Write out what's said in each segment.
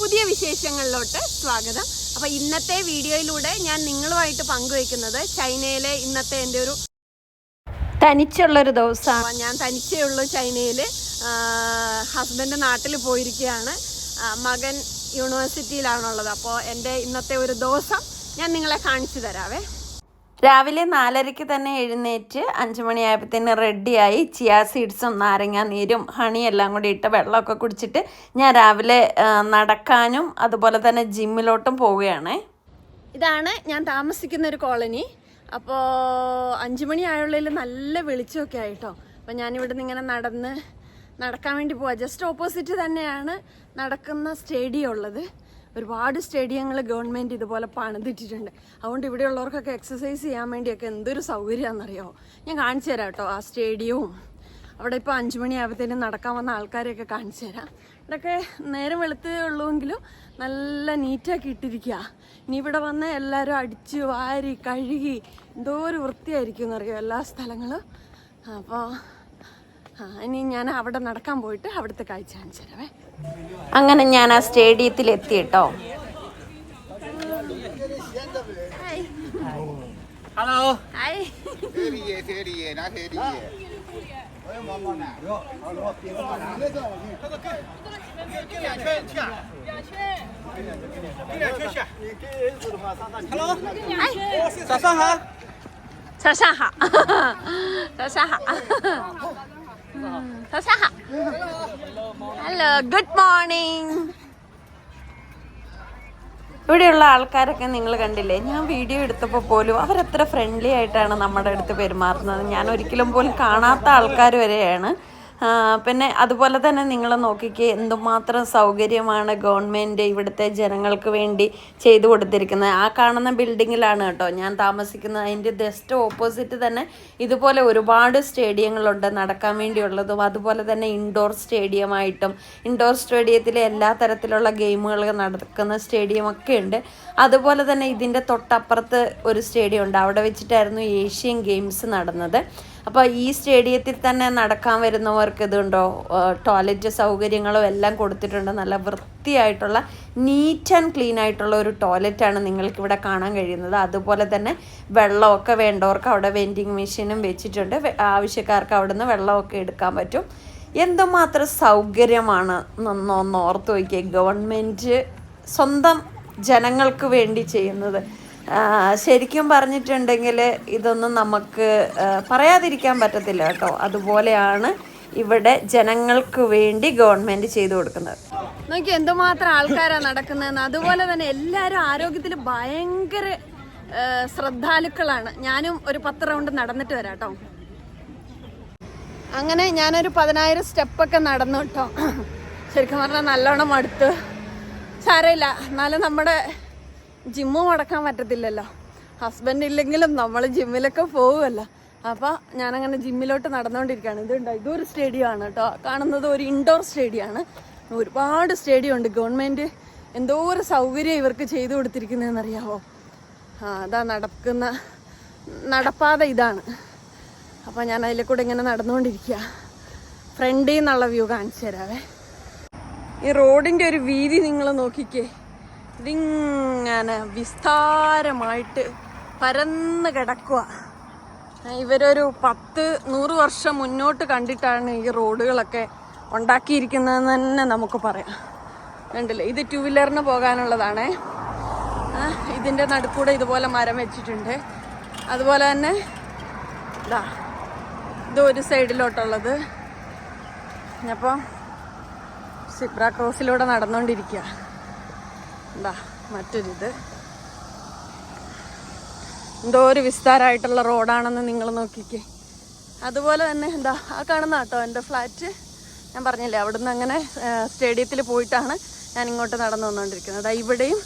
പുതിയ വിശേഷങ്ങളിലോട്ട് സ്വാഗതം. അപ്പൊ ഇന്നത്തെ വീഡിയോയിലൂടെ ഞാൻ നിങ്ങളുമായിട്ട് പങ്കുവെക്കുന്നത് ചൈനയിലെ ഇന്നത്തെ എന്റെ ഒരു തനിച്ചുള്ളൊരു ദിവസമാണ് ഞാൻ തനിച്ചേ ഉള്ളൂ ചൈനയിൽ ഹസ്ബൻഡ് നാട്ടിൽ പോയിരിക്കുകയാണ്. മകൻ യൂണിവേഴ്സിറ്റിയിലാണുള്ളത്. അപ്പോൾ എന്റെ ഇന്നത്തെ ഒരു ദിവസം ഞാൻ നിങ്ങളെ കാണിച്ചു തരാവേ. രാവിലെ നാലരയ്ക്ക് തന്നെ എഴുന്നേറ്റ് അഞ്ച് മണിയായപ്പോഴത്തേന് റെഡിയായി. ചിയാ സീഡ്സും നാരങ്ങ നീരും ഹണി എല്ലാം കൂടി ഇട്ട് വെള്ളമൊക്കെ കുടിച്ചിട്ട് ഞാൻ രാവിലെ നടക്കാനും അതുപോലെ തന്നെ ജിമ്മിലോട്ടും പോവുകയാണ്. ഇതാണ് ഞാൻ താമസിക്കുന്ന ഒരു കോളനി. അപ്പോൾ അഞ്ചു മണി ആയുള്ളതിൽ നല്ല വെളിച്ചമൊക്കെ ആയിട്ടോ. അപ്പോൾ ഞാനിവിടെ നിന്ന് ഇങ്ങനെ നടന്ന് നടക്കാൻ വേണ്ടി പോവാം. ജസ്റ്റ് ഓപ്പോസിറ്റ് തന്നെയാണ് നടക്കുന്ന സ്റ്റേഡിയം ഉള്ളത്. ഒരുപാട് സ്റ്റേഡിയങ്ങൾ ഗവൺമെന്റ് ഇതുപോലെ പണിതിട്ടിട്ടുണ്ട്. അതുകൊണ്ട് ഇവിടെയുള്ളവർക്കൊക്കെ എക്സസൈസ് ചെയ്യാൻ വേണ്ടിയൊക്കെ എന്തൊരു സൗകര്യമാണെന്നറിയാമോ ഞാൻ കാണിച്ചു തരാം കേട്ടോ ആ സ്റ്റേഡിയവും. അവിടെ ഇപ്പോൾ അഞ്ചു മണിയാകുമ്പോഴത്തേനും നടക്കാൻ വന്ന ആൾക്കാരെയൊക്കെ കാണിച്ചു തരാം. ഇവിടെയൊക്കെ നേരം വെളുത്തേ ഉള്ളൂവെങ്കിലും നല്ല നീറ്റാക്കി ഇട്ടിരിക്കുക ഇനി ഇവിടെ വന്ന് എല്ലാവരും അടിച്ച് വാരി കഴുകി എന്തോ ഒരു വൃത്തിയായിരിക്കും എന്നറിയോ എല്ലാ സ്ഥലങ്ങളും. അപ്പോൾ ഇനി ഞാൻ അവിടെ നടക്കാൻ പോയിട്ട് അവിടുത്തെ കാഴ്ച കാണിച്ചു തരാവേ അങ്ങനെ ഞാൻ ആ സ്റ്റേഡിയത്തിൽ എത്തിയിട്ടോ hi Hello， hi 铁梨叶，铁梨叶，拿铁梨叶。我要毛毛呢，哟，好了，别了，你这我去。两圈去啊，两圈，两圈去。Hello，早上好。早上好，早上好， hello good morning ഇവിടെയുള്ള ആൾക്കാരൊക്കെ നിങ്ങൾ കണ്ടില്ലേ? ഞാൻ വീഡിയോ എടുത്തപ്പോൾ പോലും അവരത്ര ഫ്രണ്ട്ലി ആയിട്ടാണ് നമ്മുടെ അടുത്ത് പെരുമാറുന്നത്. ഞാൻ ഒരിക്കലും പോലും കാണാത്ത ആൾക്കാർ വരെയാണ്. പിന്നെ അതുപോലെ തന്നെ നിങ്ങൾ നോക്കിക്കേ എന്തുമാത്രം സൗകര്യമാണ് ഗവൺമെന്റ് ഇവിടുത്തെ ജനങ്ങൾക്ക് വേണ്ടി ചെയ്തു കൊടുത്തിരിക്കുന്നത്. ആ കാണുന്ന ബിൽഡിങ്ങിലാണ് കേട്ടോ ഞാൻ താമസിക്കുന്നത്. അതിന്റെ ജസ്റ്റ് ഓപ്പോസിറ്റ് തന്നെ ഇതുപോലെ ഒരുപാട് സ്റ്റേഡിയങ്ങളുണ്ട് നടക്കാൻ വേണ്ടിയുള്ളതും. അതുപോലെ തന്നെ ഇൻഡോർ സ്റ്റേഡിയമായിട്ടും ഇൻഡോർ സ്റ്റേഡിയത്തിൽ എല്ലാ തരത്തിലുള്ള ഗെയിമുകൾ നടക്കുന്ന സ്റ്റേഡിയമൊക്കെ ഉണ്ട്. അതുപോലെ തന്നെ ഇതിന്റെ തൊട്ടപ്പുറത്ത് ഒരു സ്റ്റേഡിയം ഉണ്ട് അവിടെ വെച്ചിട്ടായിരുന്നു ഏഷ്യൻ ഗെയിംസ് നടന്നത്. അപ്പോൾ ഈ സ്റ്റേഡിയത്തിൽ തന്നെ നടക്കാൻ വരുന്നവർക്ക് ഇതുണ്ടോ? ടോയ്ലറ്റ് സൗകര്യങ്ങളും എല്ലാം കൊടുത്തിട്ടുണ്ട്. നല്ല വൃത്തിയായിട്ടുള്ള നീറ്റ് ആൻഡ് ക്ലീൻ ആയിട്ടുള്ള ഒരു ടോയ്ലറ്റാണ് നിങ്ങൾക്ക് ഇവിടെ കാണാൻ കഴിയുന്നത്. അതുപോലെ തന്നെ വെള്ളമൊക്കെ വേണ്ടവർക്ക് അവിടെ വെൻഡിങ് മെഷീനും വെച്ചിട്ടുണ്ട്. ആവശ്യക്കാർക്ക് അവിടെ നിന്ന് വെള്ളമൊക്കെ എടുക്കാൻ പറ്റും. എന്തുമാത്രം സൗകര്യമാണ് നന്നോന്ന് ഓർത്ത് വയ്ക്കുക ഗവൺമെന്റ് സ്വന്തം ജനങ്ങൾക്ക് വേണ്ടി ചെയ്യുന്നത്. ശരിക്കും പറഞ്ഞിട്ടുണ്ടെങ്കിൽ ഇതൊന്നും നമുക്ക് പറയാതിരിക്കാൻ പറ്റത്തില്ല കേട്ടോ. അതുപോലെയാണ് ഇവിടെ ജനങ്ങൾക്ക് വേണ്ടി ഗവൺമെന്റ് ചെയ്തു കൊടുക്കുന്നത്. നോക്കി എന്തുമാത്രം ആൾക്കാരാണ് നടക്കുന്നതെന്ന്. അതുപോലെ തന്നെ എല്ലാവരും ആരോഗ്യത്തിൽ ഭയങ്കര ശ്രദ്ധാലുക്കളാണ്. ഞാനും ഒരു പത്ത് റൗണ്ട് നടന്നിട്ട് വരാം കേട്ടോ. അങ്ങനെ ഞാനൊരു പതിനായിരം സ്റ്റെപ്പൊക്കെ നടന്നു കേട്ടോ. ശരിക്കും പറഞ്ഞാൽ നല്ലോണം അടുത്ത് സാരമില്ല. എന്നാലും നമ്മുടെ ജിമ്മ് മുടക്കാൻ പറ്റത്തില്ലല്ലോ. ഹസ്ബൻഡ് ഇല്ലെങ്കിലും നമ്മൾ ജിമ്മിലൊക്കെ പോകുമല്ലോ അപ്പോൾ ഞാനങ്ങനെ ജിമ്മിലോട്ട് നടന്നുകൊണ്ടിരിക്കുകയാണ് ഇതുണ്ടോ? ഇതൊരു സ്റ്റേഡിയമാണ് കേട്ടോ കാണുന്നത് ഒരു ഇൻഡോർ സ്റ്റേഡിയമാണ് ഒരുപാട് സ്റ്റേഡിയം ഉണ്ട്. ഗവൺമെന്റ് എന്തോ ഒരു സൗകര്യം ഇവർക്ക് ചെയ്തു കൊടുത്തിരിക്കുന്നതെന്നറിയാവോ ആ അതാ നടക്കുന്ന നടപ്പാത ഇതാണ്. അപ്പോൾ ഞാൻ അതിലെ കൂടെ ഇങ്ങനെ നടന്നുകൊണ്ടിരിക്കുക ഫ്രണ്ടിൽ നിന്നുള്ള വ്യൂ കാണിച്ചു തരാവേ. ഈ റോഡിന്റെ ഒരു വീതി നിങ്ങൾ നോക്കിക്കേ. ഇതിങ്ങനെ വിസ്താരമായിട്ട് പരന്ന് കിടക്കുക ഇവരൊരു പത്ത് നൂറ് വർഷം മുന്നോട്ട് കണ്ടിട്ടാണ് ഈ റോഡുകളൊക്കെ ഉണ്ടാക്കിയിരിക്കുന്നതെന്ന് തന്നെ നമുക്ക് പറയാം. കണ്ടില്ലേ? ഇത് ടു വീലറിന് പോകാനുള്ളതാണ്. ഇതിന്റെ നടുക്കൂടെ ഇതുപോലെ മരം വെച്ചിട്ടുണ്ട്. അതുപോലെ തന്നെ ഇതാ ഇത് ഒരു സൈഡിലോട്ടുള്ളത്. അപ്പോൾ സിബ്ര ക്രോസിലൂടെ നടന്നുകൊണ്ടിരിക്കുക എന്താ മറ്റൊരിത്. എന്തോ ഒരു വിസ്താരമായിട്ടുള്ള റോഡാണെന്ന് നിങ്ങൾ നോക്കിക്കേ. അതുപോലെ തന്നെ എന്താ ആ കാണുന്ന കേട്ടോ എന്റെ ഫ്ലാറ്റ്. ഞാൻ പറഞ്ഞില്ലേ അവിടുന്ന് അങ്ങനെ സ്റ്റേഡിയത്തിൽ പോയിട്ടാണ് ഞാൻ ഇങ്ങോട്ട് നടന്നു വന്നുകൊണ്ടിരിക്കുന്നത്. ഇവിടെയും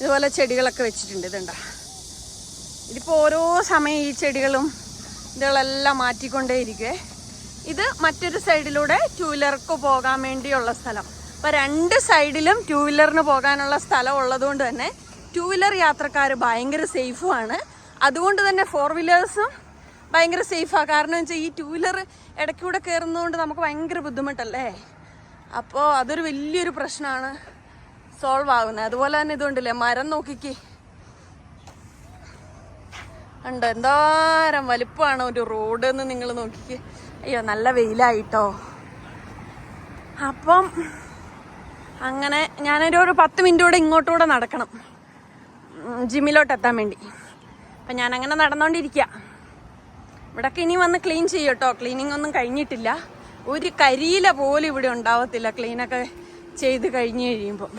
ഇതുപോലെ ചെടികളൊക്കെ വെച്ചിട്ടുണ്ട് ഇതുണ്ടാ ഇതിപ്പോൾ ഓരോ സമയം ഈ ചെടികളും ഇതുകളെല്ലാം മാറ്റിക്കൊണ്ടേയിരിക്കേ ഇത് മറ്റൊരു സൈഡിലൂടെ ടൂ വീലർക്ക് പോകാൻ വേണ്ടിയുള്ള സ്ഥലം. അപ്പോൾ രണ്ട് സൈഡിലും ടൂ വീലറിന് പോകാനുള്ള സ്ഥലം ഉള്ളതുകൊണ്ട് തന്നെ ടൂ വീലർ യാത്രക്കാർ ഭയങ്കര സേഫുമാണ് അതുകൊണ്ട് തന്നെ ഫോർ വീലേഴ്സും ഭയങ്കര സേഫാണ് കാരണം വെച്ചാൽ ഈ ടൂ വീലർ ഇടയ്ക്കൂടെ കയറുന്നതുകൊണ്ട് നമുക്ക് ഭയങ്കര ബുദ്ധിമുട്ടല്ലേ? അപ്പോൾ അതൊരു വലിയൊരു പ്രശ്നമാണ് സോൾവ് ആകുന്നത് അതുപോലെ തന്നെ ഇതുണ്ടല്ലേ മരം നോക്കിക്ക്. ഉണ്ട് എന്തോരം വലിപ്പമാണ് ഒരു റോഡ് എന്ന് നിങ്ങൾ നോക്കിക്ക്. അയ്യോ നല്ല വെയിലായിട്ടോ. അപ്പം അങ്ങനെ ഞാനൊരു ഒരു പത്ത് മിനിറ്റ് കൂടെ ഇങ്ങോട്ടൂടെ നടക്കണം. ജിമ്മിലോട്ട് എത്താൻ വേണ്ടി. അപ്പം ഞാനങ്ങനെ നടന്നുകൊണ്ടിരിക്കുക ഇവിടൊക്കെ ഇനി വന്ന് ക്ലീൻ ചെയ്യും കേട്ടോ ക്ലീനിങ് ഒന്നും കഴിഞ്ഞിട്ടില്ല. ഒരു കരിയില പോലും ഇവിടെ ഉണ്ടാവത്തില്ല. ക്ലീനൊക്കെ ചെയ്ത് കഴിഞ്ഞ് കഴിയുമ്പോൾ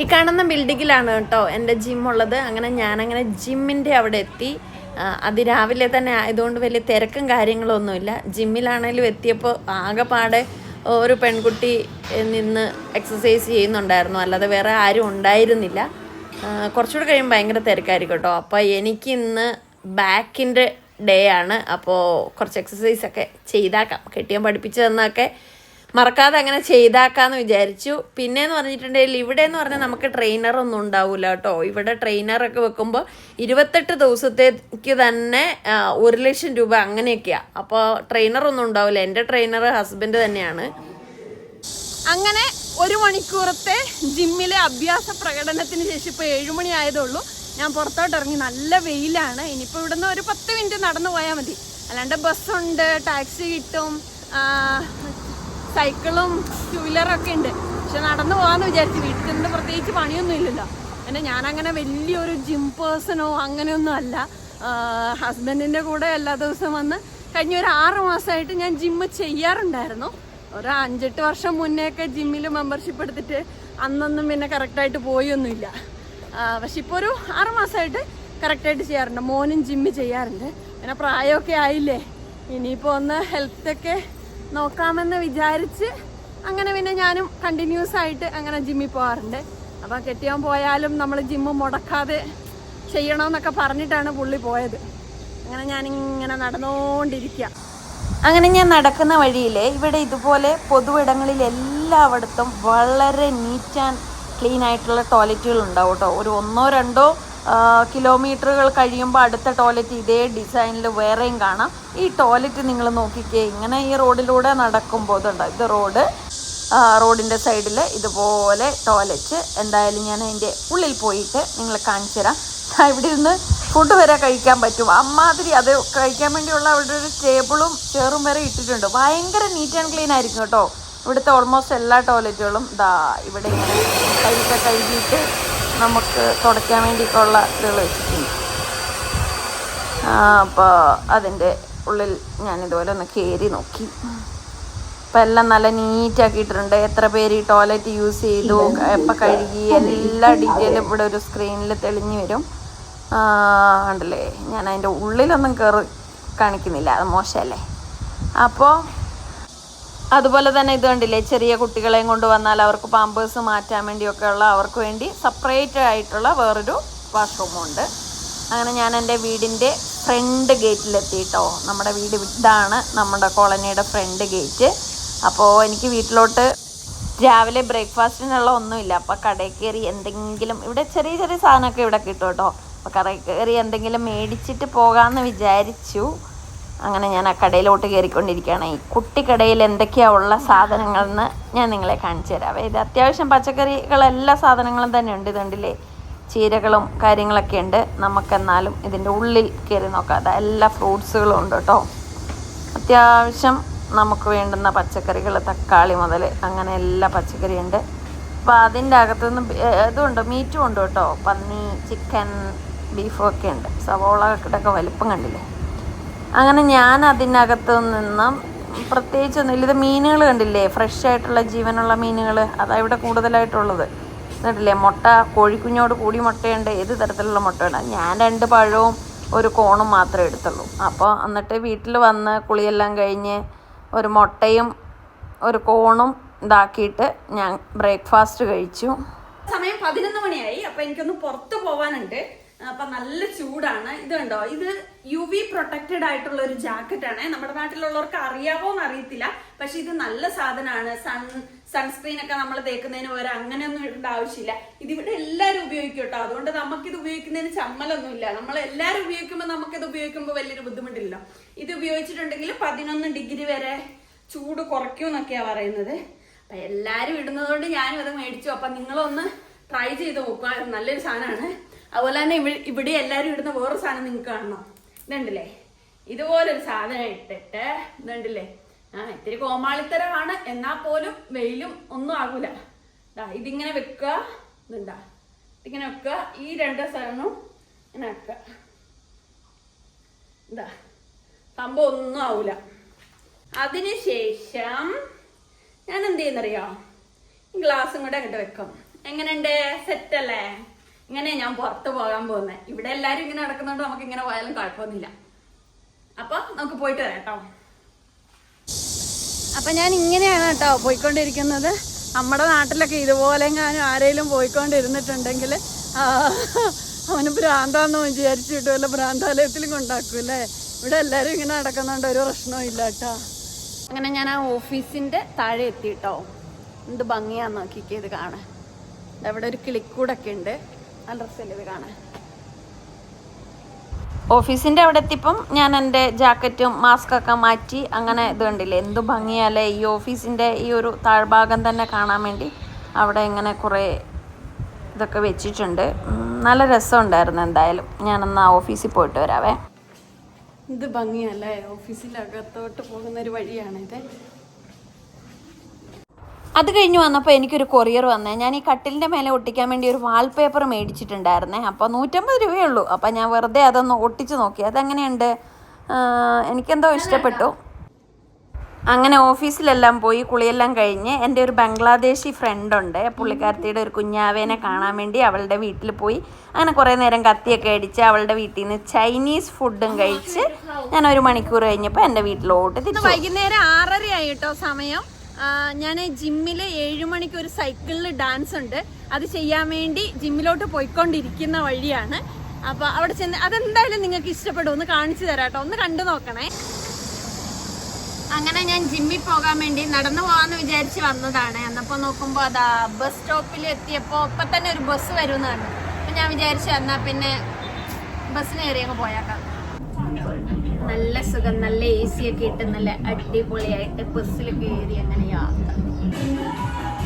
ഈ കാണുന്ന ബിൽഡിങ്ങിലാണ് കേട്ടോ എന്റെ ജിം ഉള്ളത്. അങ്ങനെ ഞാനങ്ങനെ ജിമ്മിന്റെ അവിടെ എത്തി. അതിരാവിലെ തന്നെ ആയതുകൊണ്ട് വലിയ തിരക്കും കാര്യങ്ങളൊന്നുമില്ല. ജിമ്മിലാണെങ്കിലും എത്തിയപ്പോൾ ആകെപ്പാടെ ഒരു പെൺകുട്ടി നിന്ന് എക്സസൈസ് ചെയ്യുന്നുണ്ടായിരുന്നു. അല്ലാതെ വേറെ ആരും ഉണ്ടായിരുന്നില്ല. കുറച്ചുകൂടെ കഴിയുമ്പോൾ ഭയങ്കര തിരക്കായിരിക്കും കേട്ടോ. അപ്പോൾ എനിക്ക് ഇന്ന് ബാക്കിന്റെ ഡേ ആണ്. അപ്പോൾ കുറച്ച് എക്സസൈസ് ഒക്കെ ചെയ്താക്കാം. കെട്ടിയാൻ പഠിപ്പിച്ചു തന്നൊക്കെ മറക്കാതെ അങ്ങനെ ചെയ്താക്കാന്ന് വിചാരിച്ചു. പിന്നെ എന്ന് പറഞ്ഞിട്ടുണ്ടെങ്കിൽ ഇവിടെ എന്ന് പറഞ്ഞാൽ നമുക്ക് ട്രെയിനർ ഒന്നും ഉണ്ടാവില്ല കേട്ടോ. ഇവിടെ ട്രെയിനറൊക്കെ വെക്കുമ്പോൾ ഇരുപത്തെട്ട് ദിവസത്തേക്ക് തന്നെ ഒരു ലക്ഷം രൂപ അങ്ങനെയൊക്കെയാണ് അപ്പോൾ ട്രെയിനർ ഒന്നും ഉണ്ടാവില്ല എന്റെ ട്രെയിനർ ഹസ്ബൻഡ് തന്നെയാണ്. അങ്ങനെ ഒരു മണിക്കൂറത്തെ ജിമ്മിലെ അഭ്യാസ പ്രകടനത്തിന് ശേഷം ഇപ്പോൾ ഏഴുമണി ആയതുള്ളൂ ഞാൻ പുറത്തോട്ട് ഇറങ്ങി നല്ല വെയിലാണ്. ഇനിയിപ്പോൾ ഇവിടുന്ന് ഒരു പത്ത് മിനിറ്റ് നടന്നു പോയാൽ മതി. അല്ലാണ്ട് ബസ്സുണ്ട് ടാക്സി കിട്ടും സൈക്കിളും ടൂ വീലറൊക്കെ ഉണ്ട്. പക്ഷെ നടന്നു പോകാമെന്ന് വിചാരിച്ചു വീട്ടിൽ നിന്ന് പ്രത്യേകിച്ച് പണിയൊന്നും ഇല്ലല്ലോ. പിന്നെ ഞാനങ്ങനെ വലിയൊരു ജിം പേഴ്സണോ അങ്ങനെയൊന്നും അല്ല. ഹസ്ബൻഡിന്റെ കൂടെ എല്ലാ ദിവസവും വന്ന് കഴിഞ്ഞ ഒരു ആറ് മാസമായിട്ട് ഞാൻ ജിമ്മ് ചെയ്യാറുണ്ടായിരുന്നു. ഒരു അഞ്ചെട്ട് വർഷം മുന്നേയൊക്കെ ജിമ്മിൽ മെമ്പർഷിപ്പ് എടുത്തിട്ട് അന്നൊന്നും പിന്നെ കറക്റ്റായിട്ട് പോയൊന്നുമില്ല. പക്ഷെ ഇപ്പോൾ ഒരു ആറ് മാസമായിട്ട് കറക്റ്റായിട്ട് ചെയ്യാറുണ്ട്. മോനും ജിമ്മ് ചെയ്യാറുണ്ട്. പിന്നെ പ്രായമൊക്കെ ആയില്ലേ? ഇനിയിപ്പോൾ ഒന്ന് ഹെൽത്തൊക്കെ നോക്കാമെന്ന് വിചാരിച്ച് അങ്ങനെ പിന്നെ ഞാനും കണ്ടിന്യൂസ് ആയിട്ട് അങ്ങനെ ജിമ്മിൽ പോകാറുണ്ട് അപ്പോൾ കെട്ടിയാൻ പോയാലും നമ്മൾ ജിമ്മ് മുടക്കാതെ ചെയ്യണമെന്നൊക്കെ പറഞ്ഞിട്ടാണ് പുള്ളി പോയത്. അങ്ങനെ ഞാനിങ്ങനെ നടന്നുകൊണ്ടിരിക്കുക അങ്ങനെ ഞാൻ നടക്കുന്ന വഴിയിൽ ഇവിടെ ഇതുപോലെ പൊതുവിടങ്ങളിൽ എല്ലായിടത്തും വളരെ നീറ്റ് ആൻഡ് ക്ലീൻ ആയിട്ടുള്ള ടോയ്ലറ്റുകൾ ഉണ്ടാവും കേട്ടോ. ഒരു ഒന്നോ രണ്ടോ കിലോമീറ്ററുകൾ കഴിയുമ്പോൾ അടുത്ത ടോയ്ലറ്റ് ഇതേ ഡിസൈനിൽ വേറെയും കാണാം. ഈ ടോയ്ലറ്റ് നിങ്ങൾ നോക്കിക്കേ ഇങ്ങനെ ഈ റോഡിലൂടെ നടക്കുമ്പോൾ ഇതുണ്ട്? ഇത് റോഡ് റോഡിന്റെ സൈഡിൽ ഇതുപോലെ ടോയ്ലറ്റ് എന്തായാലും ഞാൻ അതിന്റെ ഉള്ളിൽ പോയിട്ട് നിങ്ങളെ കാണിച്ചു തരാം. ഇവിടെ ഇരുന്ന് ഫുഡ് വരെ കഴിക്കാൻ പറ്റും. അമ്മാതിരി അത് കഴിക്കാൻ വേണ്ടിയുള്ള അവിടെ ഒരു ടേബിളും ചെയറും വരെ ഇട്ടിട്ടുണ്ട്. ഭയങ്കര നീറ്റ് ആൻഡ് ക്ലീൻ ആയിരിക്കും കേട്ടോ. ഇവിടുത്തെ ഓൾമോസ്റ്റ് എല്ലാ ടോയ്ലറ്റുകളും ഇതാ ഇവിടെ ഇങ്ങനെ കഴിക്കാൻ കഴുകിയിട്ട് നമുക്ക് തുടയ്ക്കാൻ വേണ്ടിയിട്ടുള്ള ഇതുകൾ വെച്ചിട്ടുണ്ട്. അപ്പോൾ അതിന്റെ ഉള്ളിൽ ഞാൻ ഇതുപോലെ ഒന്ന് കയറി നോക്കി. ഇപ്പം എല്ലാം നല്ല നീറ്റാക്കിയിട്ടുണ്ട്. എത്ര പേര് ഈ ടോയ്ലറ്റ് യൂസ് ചെയ്തു? എപ്പം കഴുകി? എല്ലാ ഡീറ്റെയിലും ഇവിടെ ഒരു സ്ക്രീനിൽ തെളിഞ്ഞു വരും. ഉണ്ടല്ലേ ഞാൻ അതിന്റെ ഉള്ളിലൊന്നും കയറി കാണിക്കുന്നില്ല. അത് മോശമല്ലേ? അപ്പോൾ അതുപോലെ തന്നെ ഇത് കണ്ടില്ലേ ചെറിയ കുട്ടികളെയും കൊണ്ട് വന്നാൽ അവർക്ക് പാമ്പേഴ്സ് മാറ്റാൻ വേണ്ടിയൊക്കെ ഉള്ള അവർക്ക് വേണ്ടി സെപ്പറേറ്റ് ആയിട്ടുള്ള വേറൊരു വാഷ്റൂമുണ്ട് അങ്ങനെ ഞാൻ എന്റെ വീടിന്റെ ഫ്രണ്ട് ഗേറ്റിലെത്തിയിട്ടോ നമ്മുടെ വീട് ഇതാണ് നമ്മുടെ കോളനിയുടെ ഫ്രണ്ട് ഗേറ്റ് അപ്പോൾ എനിക്ക് വീട്ടിലോട്ട് രാവിലെ ബ്രേക്ക്ഫാസ്റ്റിനുള്ള ഒന്നുമില്ല. അപ്പോൾ കടയിൽ കയറി എന്തെങ്കിലും ഇവിടെ ചെറിയ ചെറിയ സാധനമൊക്കെ ഇവിടെ കിട്ടും കേട്ടോ. അപ്പോൾ കടയിൽ കയറി എന്തെങ്കിലും മേടിച്ചിട്ട് പോകാമെന്ന് വിചാരിച്ചു. അങ്ങനെ ഞാൻ ആ കടയിലോട്ട് കയറിക്കൊണ്ടിരിക്കുകയാണ്. ഈ കുട്ടിക്കടയിൽ എന്തൊക്കെയാ ഉള്ള സാധനങ്ങളെന്ന് ഞാൻ നിങ്ങളെ കാണിച്ചു തരാം. ഇത് അത്യാവശ്യം പച്ചക്കറികൾ എല്ലാ സാധനങ്ങളും തന്നെ ഉണ്ട്. ഇതുണ്ടല്ലേ ചീരകളും കാര്യങ്ങളൊക്കെ ഉണ്ട്. നമുക്കെന്നാലും ഇതിന്റെ ഉള്ളിൽ കയറി നോക്കാം. അതാ എല്ലാ ഫ്രൂട്ട്സുകളും ഉണ്ട് കേട്ടോ. അത്യാവശ്യം നമുക്ക് വേണ്ടുന്ന പച്ചക്കറികൾ തക്കാളി മുതൽ അങ്ങനെ എല്ലാ പച്ചക്കറിയും ഉണ്ട്. അപ്പോൾ അതിന്റെ അകത്തുനിന്ന് ഇതുണ്ട് മീറ്റും ഉണ്ട് കേട്ടോ. പന്നി ചിക്കൻ ബീഫും ഒക്കെ ഉണ്ട് സവോളയുടെ വലിപ്പം കണ്ടില്ലേ? അങ്ങനെ ഞാൻ അതിനകത്ത് നിന്നും പ്രത്യേകിച്ചൊന്നുമില്ല. ഇത് മീനുകൾ കണ്ടില്ലേ? ഫ്രഷ് ആയിട്ടുള്ള ജീവനുള്ള മീനുകൾ അതാ ഇവിടെ കൂടുതലായിട്ടുള്ളത്. കണ്ടില്ലേ? മുട്ട കോഴിക്കുഞ്ഞോട് കൂടി മുട്ടയുണ്ട്. ഏത് തരത്തിലുള്ള മുട്ടയുണ്ട് ഞാൻ രണ്ട് പഴവും ഒരു കോണും മാത്രമേ എടുത്തുള്ളൂ. അപ്പോൾ എന്നിട്ട് വീട്ടിൽ വന്ന് കുളിയെല്ലാം കഴിഞ്ഞ് ഒരു മുട്ടയും ഒരു കോണും ഇതാക്കിയിട്ട് ഞാൻ ബ്രേക്ക്ഫാസ്റ്റ് കഴിച്ചു. സമയം പതിനൊന്ന് മണിയായി. അപ്പൊ എനിക്കൊന്ന് പുറത്ത് പോവാനുണ്ട്. അപ്പൊ നല്ല ചൂടാണ്. ഇത് കണ്ടോ? ഇത് യു വി പ്രൊട്ടക്റ്റഡ് ആയിട്ടുള്ള ഒരു ജാക്കറ്റ് ആണ്. നമ്മുടെ നാട്ടിലുള്ളവർക്ക് അറിയാവോ എന്ന് അറിയത്തില്ല. പക്ഷെ ഇത് നല്ല സാധനമാണ്. സൺ സൺസ്ക്രീൻ ഒക്കെ നമ്മൾ തേക്കുന്നതിന് പകരം അങ്ങനെയൊന്നും ഇടേണ്ട ആവശ്യമില്ല. ഇതിവിടെ എല്ലാവരും ഉപയോഗിക്കും കേട്ടോ. അതുകൊണ്ട് നമുക്കിത് ഉപയോഗിക്കുന്നതിന് ചമ്മലൊന്നുമില്ല നമ്മൾ എല്ലാവരും ഉപയോഗിക്കുമ്പോൾ നമുക്കിത് ഉപയോഗിക്കുമ്പോൾ വലിയൊരു ബുദ്ധിമുട്ടില്ലല്ലോ. ഇത് ഉപയോഗിച്ചിട്ടുണ്ടെങ്കിൽ പതിനൊന്ന് ഡിഗ്രി വരെ ചൂട് കുറയ്ക്കും എന്നൊക്കെയാ പറയുന്നത്. അപ്പൊ എല്ലാരും ഇടുന്നതുകൊണ്ട് ഞാനും അത് മേടിച്ചു. അപ്പൊ നിങ്ങളൊന്ന് ട്രൈ ചെയ്ത് നോക്കുക. നല്ലൊരു സാധനമാണ്. അതുപോലെ തന്നെ ഇവിടെ ഇവിടെ എല്ലാവരും ഇടുന്ന വേറൊരു സാധനം നിങ്ങൾക്ക് കാണണം? ഇതുണ്ടല്ലേ? ഇതുപോലൊരു സാധനം ഇട്ടിട്ട് ഇതുണ്ടല്ലേ? ആ ഇത്തിരി കോമാളിത്തരമാണ്. എന്നാൽ പോലും വെയിലും ഒന്നും ആകൂല. ഇതിങ്ങനെ വെക്കുക. ഇതുണ്ടാ. ഇതിങ്ങനെ വെക്കുക. ഈ രണ്ട് സാധനവും ഇങ്ങനെ വെക്കുക. ഇതാ. സംഭവം ഒന്നും ആവൂല. അതിനുശേഷം ഞാൻ എന്ത് ചെയ്യുന്നറിയോ? ഗ്ലാസും കൂടെ അങ്ങോട്ട് വെക്കും. എങ്ങനെയുണ്ട്? സെറ്റ് അല്ലേ? ഇങ്ങനെ ഞാൻ പുറത്ത് പോകാൻ പോകുന്നത് ഇവിടെ എല്ലാരും ഇങ്ങനെ നടക്കുന്നുണ്ട് നമുക്ക് ഇങ്ങനെ പോയാലും കുഴപ്പമൊന്നുമില്ല. അപ്പൊ നമുക്ക് പോയിട്ട് വരാം കേട്ടോ. അപ്പൊ ഞാൻ ഇങ്ങനെയാണ് കേട്ടോ പോയിക്കൊണ്ടിരിക്കുന്നത്. നമ്മുടെ നാട്ടിലൊക്കെ ഇതുപോലെ ഞാനും ആരെങ്കിലും പോയിക്കൊണ്ടിരുന്നിട്ടുണ്ടെങ്കിൽ അവന് ഭ്രാന്താന്ന് വിചാരിച്ചിട്ട് വല്ല ഭ്രാന്താലയത്തിലും കൊണ്ടാക്കൂല്ലേ ഇവിടെ എല്ലാരും ഇങ്ങനെ നടക്കുന്നുണ്ട് ഒരു പ്രശ്നവും ഇല്ല കേട്ടോ. അങ്ങനെ ഞാൻ ആ ഓഫീസിന്റെ താഴെ എത്തിയിട്ടോ എന്ത് ഭംഗിയാന്ന് നോക്കിക്കേ ഇത് കാണാൻ. അവിടെ ഒരു കിളിക്കൂടൊക്കെ ഉണ്ട്. ഇത് കാണാൻ. ഓഫീസിന്റെ അവിടെ എത്തിയപ്പം ഞാൻ എന്റെ ജാക്കറ്റും മാസ്ക് ഒക്കെ മാറ്റി അങ്ങനെ ഇത് കണ്ടില്ലേ എന്ത് ഭംഗിയാലേ ഈ ഓഫീസിന്റെ ഈ ഒരു താഴ്ഭാഗം തന്നെ കാണാൻ വേണ്ടി അവിടെ ഇങ്ങനെ കുറേ ഇതൊക്കെ വെച്ചിട്ടുണ്ട്. നല്ല രസമുണ്ടായിരുന്നു എന്തായാലും. ഞാനന്ന് ആ ഓഫീസിൽ പോയിട്ട് വരാവേ. ഇത് ഭംഗിയല്ലേ? ഓഫീസിന്റെ അകത്തോട്ട് പോകുന്ന ഒരു വഴിയാണ് ഇത് അത് കഴിഞ്ഞ് വന്നപ്പോൾ എനിക്കൊരു കൊറിയർ വന്നേ. ഞാൻ ഈ കട്ടിലിന്റെ മേലെ ഒട്ടിക്കാൻ വേണ്ടി ഒരു വാൾപേപ്പർ മേടിച്ചിട്ടുണ്ടായിരുന്നേ. അപ്പോൾ നൂറ്റമ്പത് രൂപയേ ഉള്ളൂ അപ്പോൾ ഞാൻ വെറുതെ അതൊന്ന് ഒട്ടിച്ച് നോക്കി. അതെങ്ങനെയുണ്ട്? എനിക്കെന്തോ ഇഷ്ടപ്പെട്ടു. അങ്ങനെ ഓഫീസിലെല്ലാം പോയി കുളിയെല്ലാം കഴിഞ്ഞ് എന്റെ ഒരു ബംഗ്ലാദേശി ഫ്രണ്ടുണ്ട്. പുള്ളിക്കാരത്തിയുടെ ഒരു കുഞ്ഞാവേനെ കാണാൻ വേണ്ടി അവളുടെ വീട്ടിൽ പോയി. അങ്ങനെ കുറേ നേരം കത്തിയൊക്കെ അടിച്ച് അവളുടെ വീട്ടിൽ നിന്ന് ചൈനീസ് ഫുഡും കഴിച്ച് ഞാൻ ഒരു മണിക്കൂർ കഴിഞ്ഞപ്പോൾ എന്റെ വീട്ടിലോട്ട് തിരിച്ചു. വൈകുന്നേരം ആറര ആയിട്ടോ സമയം. ഞാൻ ജിമ്മിൽ ഏഴു മണിക്ക് ഒരു സൈക്കിളിൽ ഡാൻസ് ഉണ്ട്. അത് ചെയ്യാൻ വേണ്ടി ജിമ്മിലോട്ട് പോയിക്കൊണ്ടിരിക്കുന്ന വഴിയാണ്. അപ്പൊ അവിടെ ചെന്ന് അതെന്തായാലും നിങ്ങൾക്ക് ഇഷ്ടപ്പെടും. ഒന്ന് കാണിച്ചു തരാം കേട്ടോ. ഒന്ന് കണ്ടു നോക്കണേ. അങ്ങനെ ഞാൻ ജിമ്മിൽ പോകാൻ വേണ്ടി നടന്നു പോകാന്ന് വിചാരിച്ച് വന്നതാണ്. എന്നപ്പോ നോക്കുമ്പോ അതാ ബസ് സ്റ്റോപ്പിൽ എത്തിയപ്പോ ഇപ്പൊ തന്നെ ഒരു ബസ് വരുന്നതാണ് അപ്പൊ ഞാൻ വിചാരിച്ചു എന്നാ പിന്നെ ബസ്സിന് കയറി അങ്ങ് പോയാക്കാം. നല്ല സുഖം നല്ല എ സി ഒക്കെ ഇട്ട് നല്ല അടിപൊളിയായിട്ട് ബസ്സിൽ കയറി അങ്ങനെ യാത്ര.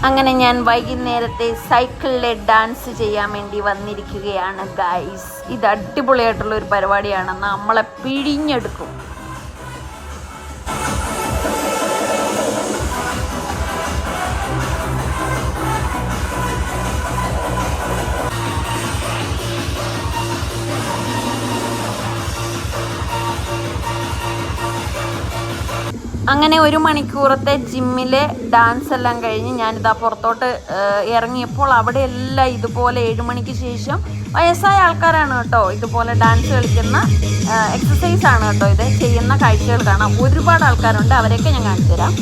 അങ്ങനെ ഞാൻ വൈകുന്നേരത്തെ സൈക്കിളിലെ ഡാൻസ് ചെയ്യാൻ വേണ്ടി വന്നിരിക്കുകയാണ് ഗൈസ് ഇത് അടിപൊളിയായിട്ടുള്ള ഒരു പരിപാടിയാണ്. നമ്മളെ പിഴിഞ്ഞെടുക്കും. അങ്ങനെ ഒരു മണിക്കൂറത്തെ ജിമ്മിലെ ഡാൻസ് എല്ലാം കഴിഞ്ഞ് ഞാനിതാ പുറത്തോട്ട് ഇറങ്ങിയപ്പോൾ അവിടെ എല്ലാം ഇതുപോലെ ഏഴ് മണിക്ക് ശേഷം വയസ്സായ ആൾക്കാരാണ് കേട്ടോ. ഇതുപോലെ ഡാൻസ് കളിക്കുന്ന എക്സസൈസ് ആണ് കേട്ടോ ഇത്. ചെയ്യുന്ന കാഴ്ചകൾ കാണാം. ഒരുപാട് ആൾക്കാരുണ്ട്. അവരെയൊക്കെ ഞാൻ കാണിച്ചു തരാം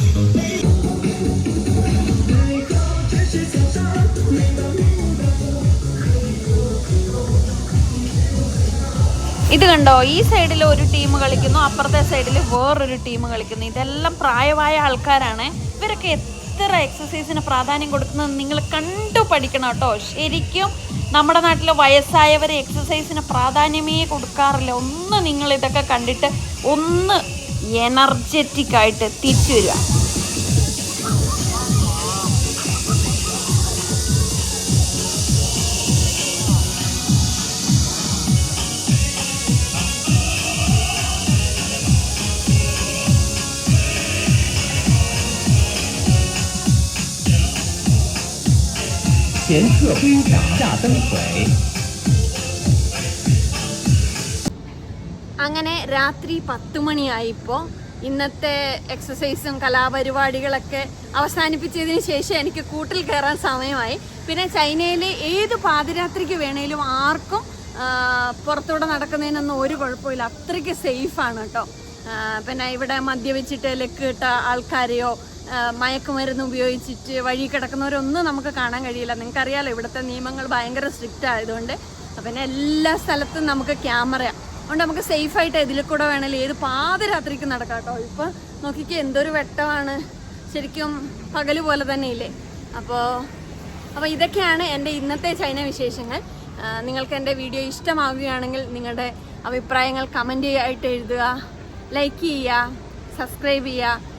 ഇത് കണ്ടോ? ഈ സൈഡിൽ ഒരു ടീം കളിക്കുന്നു അപ്പുറത്തെ സൈഡിൽ വേറൊരു ടീം കളിക്കുന്നു. ഇതെല്ലാം പ്രായമായ ആൾക്കാരാണ്. ഇവരൊക്കെ എത്ര എക്സസൈസിന് പ്രാധാന്യം കൊടുക്കുന്നത് നിങ്ങൾ കണ്ടു പഠിക്കണം കേട്ടോ. ശരിക്കും നമ്മുടെ നാട്ടിലെ വയസ്സായവരെ എക്സസൈസിന് പ്രാധാന്യമേ കൊടുക്കാറില്ല. ഒന്ന് നിങ്ങൾ ഇതൊക്കെ കണ്ടിട്ട് ഒന്ന് എനർജറ്റിക് ആയിട്ട് തിരിച്ചു വരിക. 前侧挥掌下蹬腿。 അങ്ങനെ രാത്രി പത്ത് മണിയായിപ്പോൾ ഇന്നത്തെ എക്സസൈസും കലാപരിപാടികളൊക്കെ അവസാനിപ്പിച്ചതിന് ശേഷം എനിക്ക് കൂട്ടിൽ കയറാൻ സമയമായി പിന്നെ ചൈനയിൽ ഏത് പാതിരാത്രിക്ക് വേണേലും ആർക്കും ആ, പുറത്തൂടെ നടക്കുന്നതിനൊന്നും ഒരു കുഴപ്പമില്ല അത്രയ്ക്ക് സേഫാണ് കേട്ടോ ആ, പിന്നെ ഇവിടെ മദ്യപിച്ചിട്ട് ലക്ക് ഇട്ട ആൾക്കാരെയോ ആ, മയക്കുമരുന്ന് ഉപയോഗിച്ചിട്ട് വഴി കിടക്കുന്നവരൊന്നും നമുക്ക് കാണാൻ കഴിയില്ല. നിങ്ങൾക്കറിയാലോ ഇവിടുത്തെ നിയമങ്ങൾ ഭയങ്കര സ്ട്രിക്റ്റ് ആയതുകൊണ്ട്. അപ്പം എല്ലാ സ്ഥലത്തും നമുക്ക് ക്യാമറ അതുകൊണ്ട് നമുക്ക് സേഫ് ആയിട്ട് ഇതിൽ കൂടെ വേണമെങ്കിൽ ഏത് പാതിരാത്രിക്ക് നടക്കാം കേട്ടോ ഇപ്പം നോക്കിക്കേ എന്തൊരു വെട്ടമാണ്. ശരിക്കും പകൽ പോലെ തന്നെ ഇല്ലേ അപ്പോൾ അപ്പോൾ ഇതൊക്കെയാണ് എന്റെ ഇന്നത്തെ ചൈന വിശേഷങ്ങൾ. നിങ്ങൾക്ക് എന്റെ വീഡിയോ ഇഷ്ടമാവുകയാണെങ്കിൽ നിങ്ങളുടെ അഭിപ്രായങ്ങൾ കമന്റ് ചെയ്യായിട്ട് എഴുതുക ലൈക്ക് ചെയ്യുക സബ്സ്ക്രൈബ് ചെയ്യുക.